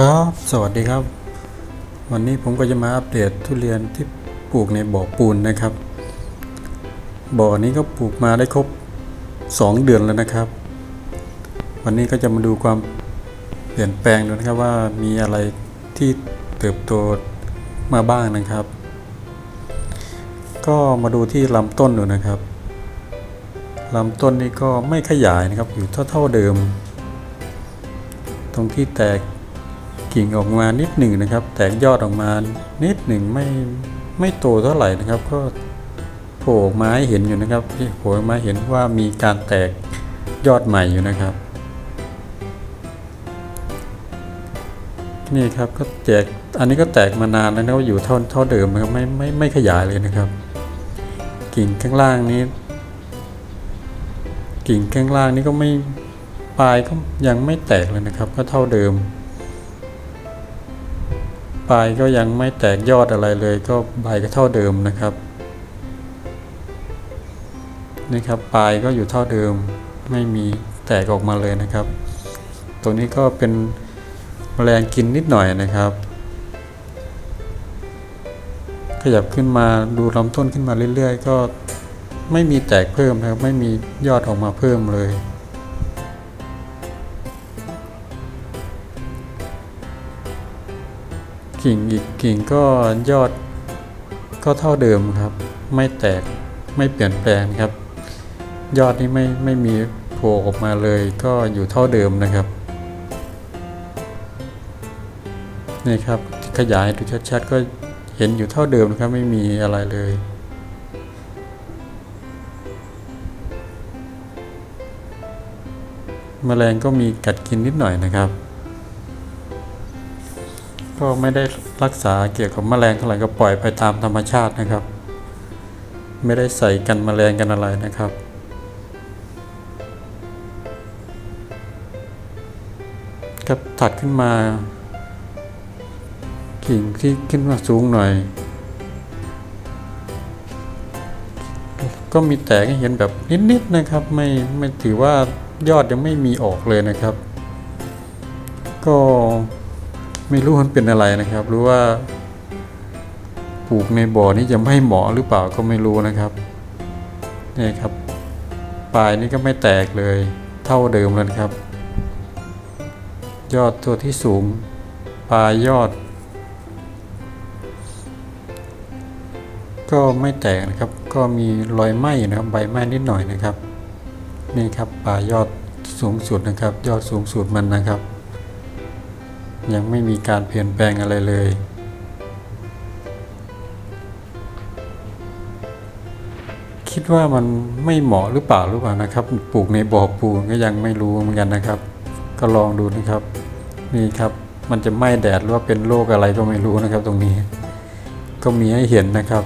ครับ สวัสดีครับ วันนี้ผมก็จะมาอัปเดตทุเรียนที่ปลูกในบ่อปูนนะครับ บ่อนี้ก็ปลูกมาได้ครบ 2 เดือนแล้วนะครับ วันนี้ก็จะมาดูความเปลี่ยนแปลงดูนะครับว่ามีอะไรที่เติบโตมาบ้างนะครับ ก็มาดูที่ลำต้นดูนะครับลำต้นนี้ก็ไม่ขยายนะครับอยู่เท่าเท่าเดิม ตรงที่แตก กิ่งออกมานิดหนึ่งนะครับ แตกยอดออกมานิดหนึ่งไม่ไม่โตเท่าไหร่นะครับ ก็โผล่ออกมาให้เห็นอยู่นะครับที่โผล่ออกมาเห็นว่ามีการแตกยอดใหม่อยู่นะครับ นี่ครับก็แตกอันนี้ก็แตกมานานแล้วนะว่าอยู่เท่าเท่าเดิมนะครับไม่ไม่ไม่ขยายเลยนะครับ กิ่งข้างล่างนี้ กิ่งข้างล่างนี้ก็ไม่ปลายก็ยังไม่แตกเลยนะครับ ก็เท่าเดิม ปลายก็ยังไม่แตกยอดอะไรเลย ก็ใบก็เท่าเดิมนะครับนี่ครับปลายก็อยู่เท่าเดิมไม่มีแตกออกมาเลยนะครับ ตัวนี้ก็เป็นแมลงกินนิดหน่อยนะครับ ขยับขึ้นมาดูลำต้นขึ้นมาเรื่อยๆ ก็ไม่มีแตกเพิ่มนะครับ ไม่มียอดออกมาเพิ่มเลย กิ่งอีกกิ่งก็ยอดก็เท่าเดิมครับ ไม่แตกไม่เปลี่ยนแปลงครับ ยอดนี่ไม่ไม่มีโผล่ออกมาเลยก็อยู่เท่าเดิมนะครับนี่ครับขยายดูชัดๆก็เห็นอยู่เท่าเดิมนะครับไม่มีอะไรเลยแมลงก็มีกัดกินนิดหน่อยนะครับ ก็ไม่ได้รักษาเกี่ยวกับแมลงเท่าไหร่ก็ปล่อยไปตามธรรมชาตินะครับ ไม่ได้ใส่กันแมลงกันอะไรนะครับครับถัดขึ้นมา กิ่งที่ขึ้นมาสูงหน่อย ก็มีแตกให้เห็นแบบนิดๆนะครับ ไม่ไม่ถือว่ายอดยังไม่มีออกเลยนะครับ ก็ ไม่รู้มันเป็นอะไรนะครับ หรือว่าปลูกในบ่อนี้จะไม่เหมาะหรือเปล่าก็ไม่รู้นะครับนี่ครับปลายนี้ก็ไม่แตกเลยเท่าเดิมเลยครับ ยอดตัวที่สูง ปลายยอด ก็ไม่แตกนะครับ ก็มีรอยไหม้นะครับใบไหม้นิดหน่อยนะครับนี่ครับปลายยอดสูงสุดนะครับ ยอดสูงสุดมันนะครับ ยังไม่มีการเปลี่ยนแปลงอะไรเลย คิดว่ามันไม่เหมาะหรือเปล่าหรือเปล่านะครับ ปลูกในบ่อปูนก็ยังไม่รู้เหมือนกันนะครับ ก็ลองดูนะครับ นี่ครับมันจะไหม้แดดหรือว่าเป็นโรคอะไรก็ไม่รู้นะครับ ตรงนี้ ก็มีให้เห็นนะครับ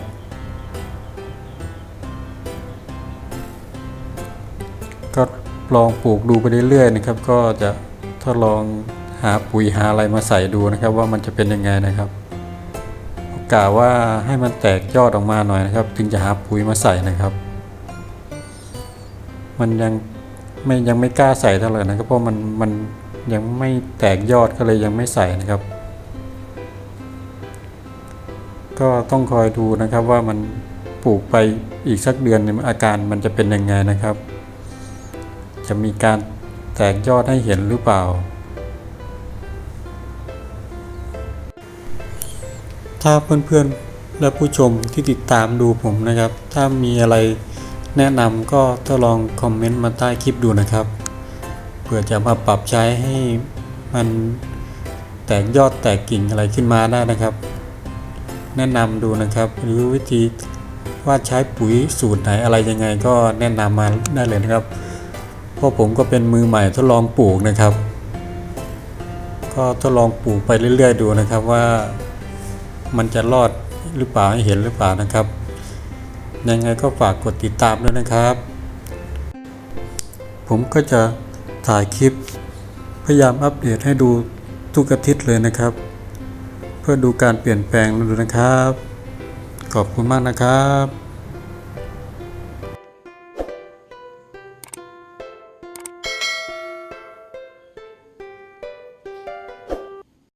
ก็ลองปลูกดูไปเรื่อยๆนะครับ ก็จะทดลอง หาปุ๋ยหาอะไรมาใส่ดูนะครับ ว่ามันจะเป็นยังไงนะครับกะว่าให้มันแตกยอดออกมาหน่อยนะครับ ถึงจะหาปุ๋ยมาใส่นะครับ มันยังไม่ยังไม่กล้าใส่เท่าไหร่นะครับเพราะมันมันยังไม่แตกยอดก็เลยยังไม่ใส่นะครับ ก็ต้องคอยดูนะครับว่ามันปลูกไปอีกสักเดือนอาการมันจะเป็นยังไงนะครับ จะมีการแตกยอดให้เห็นหรือเปล่า ถ้าเพื่อนๆและผู้ชมที่ติดตามดูผมนะครับ ถ้ามีอะไรแนะนำก็ทดลองคอมเมนต์มาใต้คลิปดูนะครับเพื่อจะมาปรับใช้ให้มันแตกยอดแตกกิ่งอะไรขึ้นมาได้นะครับ แนะนำดูนะครับ หรือวิธีว่าใช้ปุ๋ยสูตรไหนอะไรยังไงก็แนะนำมาได้เลยนะครับ เพราะผมก็เป็นมือใหม่ทดลองปลูกนะครับ ก็ทดลองปลูกไปเรื่อย ๆ ดูนะครับว่า มันจะรอดหรือเปล่าให้เห็นหรือเปล่านะครับ ยังไงก็ฝากกดติดตามด้วยนะครับ ผมก็จะถ่ายคลิป พยายามอัปเดตให้ดูทุกอาทิตย์เลยนะครับ เพื่อดูการเปลี่ยนแปลงดูนะครับ ขอบคุณมากนะครับ